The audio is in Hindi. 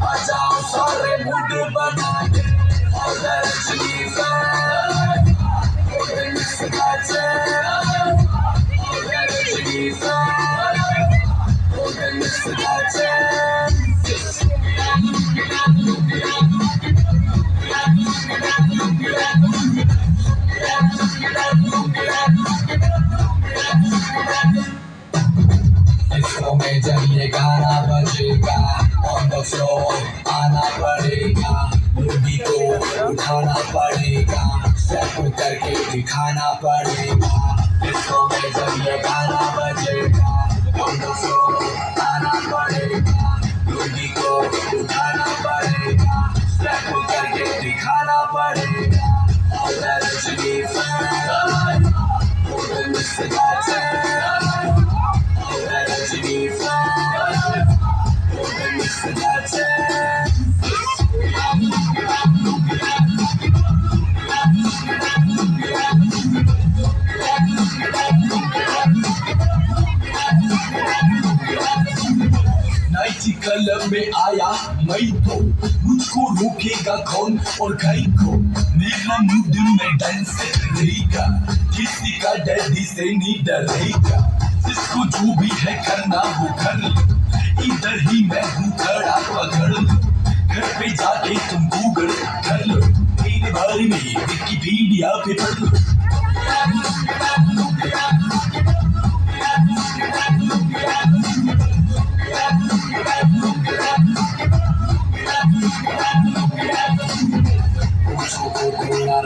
I saw it would do, but all that she जब ये गाना बजेगा ऑन द फ्लोर आना पड़ेगा मूवी को उठाना पड़ेगा स्टेप करके दिखाना पड़ेगा इसको में जब ये गाना बजेगा ऑन द फ्लोर आना पड़ेगा मूवी को उठाना पड़ेगा स्टेप करके दिखाना पड़ेगा, और रजनी फ़ैन और मिस्टर गाचे नाइटी कलर में आया मैं तो मुझको रोकेगा कौन और गाय को? मेरा मूड में डांस करेगा किसी का डैडी से नहीं डरेगा। जिसको जो भी है करना वो कर इधर ही मैं हूँ खड़ा पकड़ घर पे जाके तुम गूगल कर लो। मेरे बारे में विकिपीडिया पे पढ़ लो।